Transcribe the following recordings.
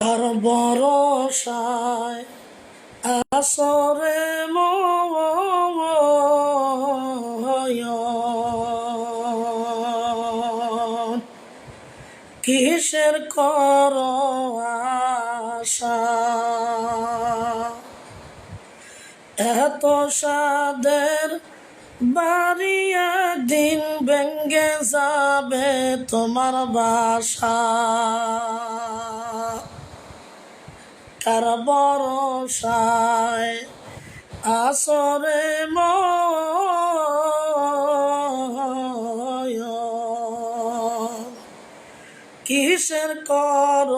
আর বরসায় আসরে কিসের কর এত সাদের বাড়ি একদিন ভেঙ্গে যাবে তোমার বাসা। কার বরসায় আসরে কিসের কর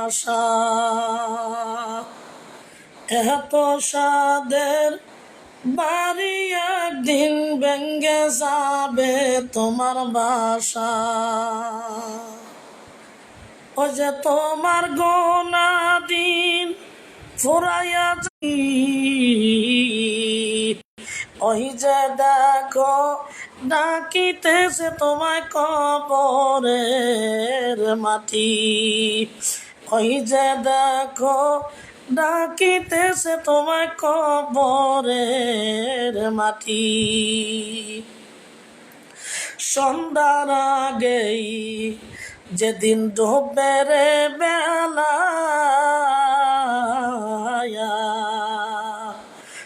আশা? এত সাদের বাড়ি একদিন ভেঙ্গে যাবে তোমার বাসা। ও যে তোমার গোনা দিন ফুরাইয়া ওই যে দেখো, ডাকিতেছে তোমায় কবরের মাটি। ওই যে দেখো, ডাকিতেছে তোমায় কবরের মাটি। সন্ধ্যার আগেই যেদিন ডুবে রে বেলা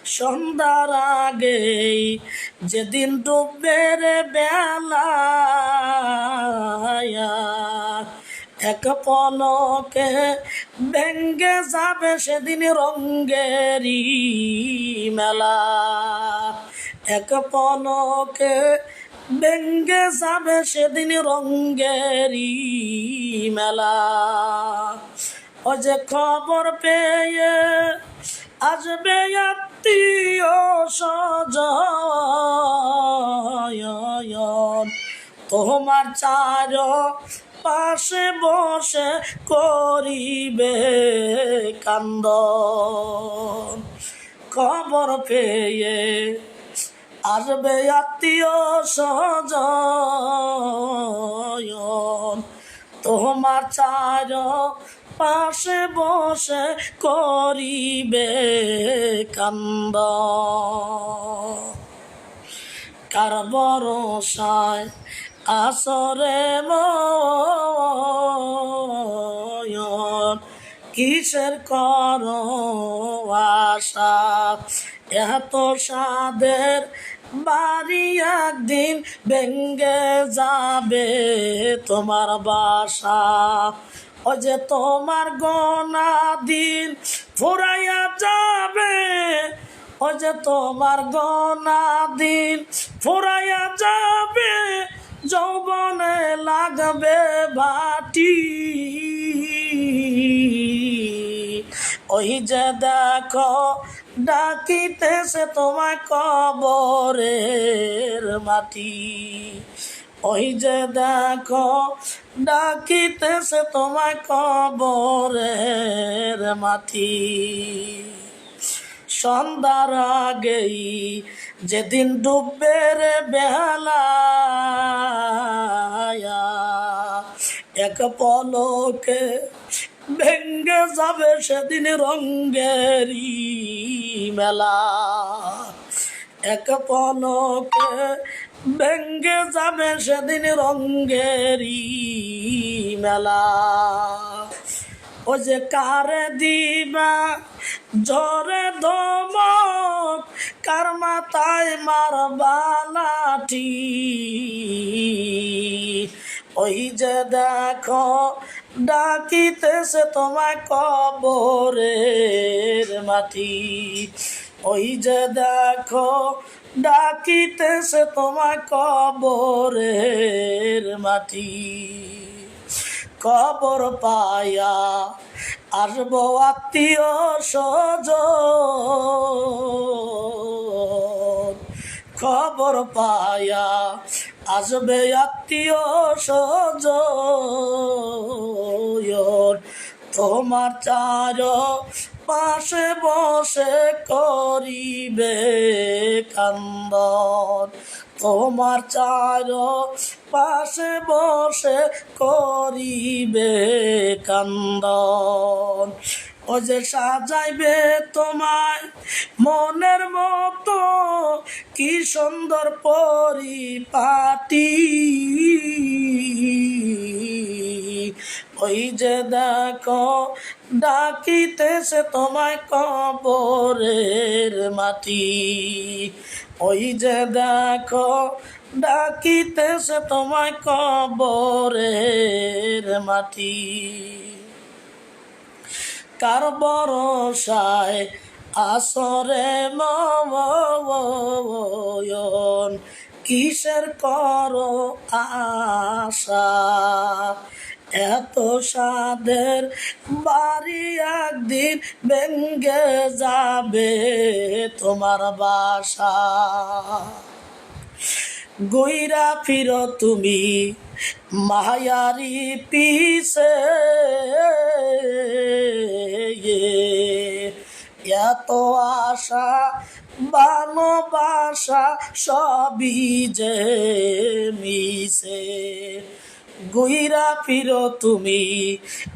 সন্ধ্যার আগেই যেদিন ডুবে রে বেলা এক পলকে ভেঙ্গে যাবে সেদিন রঙ্গেরি মেলা। এক পলকে ভেঙ্গে যাবে সেদিন রঙ্গেরি মেলা। ও যে খবর পেয়ে আসবে আত্মীয় সজন তোমার চার পাশে বসে করিবে কান্দ খবর পেয়ে আসবে আত্মীয় সজন তোমার চার পাশে বসে করিবে কান্দ। কার বরসায় আসরে ময়ন কিসের কর আশা? এত সাদের বাড়ি একদিন ভেঙ্গে যাবে তোমার বাসা। ও যে তোমার গনা দিন ফুরাইয়া যাবে। ও যে তোমার গনা দিন ফুরাইয়া যাবে। যৌবনে লাগবে বাটি। ওই যে দেখো ডাকিতেছে তোমায় কবরের মাটি। ওই যে দেখো, ডাকিতেছে তোমায় কবরের মাটি। সন্ধ্যার আগেই যেদিন ডুববে রে বেলা এক পলকে ভেঙ্গে যাবে সেদিন রঙ্গেরি। মেলা। এক পলকে ভেঙ্গে যাবে সেদিন রঙ্গেরি মেলা। ও যে কারে দিবা জরে দমক কার মাথায় মারবালাটি ওই যে দেখো ডাকিতেছে তোমায় কবরের মাটি। ওই যে দেখো, ডাকিতেছে তোমায় কবরের মাটি। কবর পায়া আসব আত্মীয় সজ খবর পায়া আসবে আত্মীয় সজ তোমার চার পাশে বসে করিবে কান্দন তোমার চার পাশে বসে করিবে কান্দন ও যে সাজাইবে তোমায় মনের মতো, কি সুন্দর পরিপাটি। ওই যে দেখো, ডাকিতেছে তোমায় কবরের মাটি। ওই যে দেখো, ডাকিতেছে তোমায় কবরের মাটি। কার বরসায় আসরে ময়ন কিসের কর আশা? এত সাদের বাড়ি একদিন ভেঙ্গে যাবে তোমার বাসা। গইরা ফির তুমি মায়ারি পিছে। এত আশা বানবাসা সবই যে মিশে গুইরা ফির তুমি,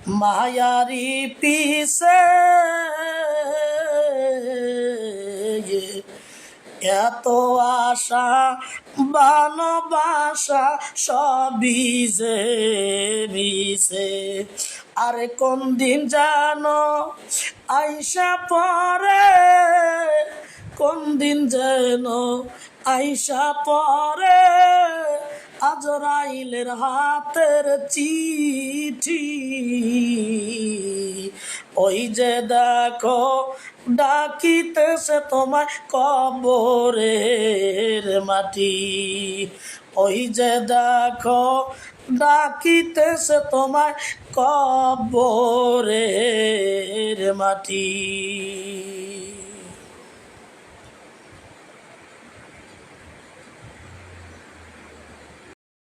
মায়ারি পিছে। এত আশা বানবাসা সবই যে মিশে আরে কোন দিন জানো, আইসা পরে? কোন দিন যেন আইসা পরে? আজরাইলের হাতের চিঠি। ওই যে দেখো, ডাকিতেছে তোমায় কবরের মাটি। ওই যে দেখো, ডাকিতেছে তোমায় কবরের মাটি।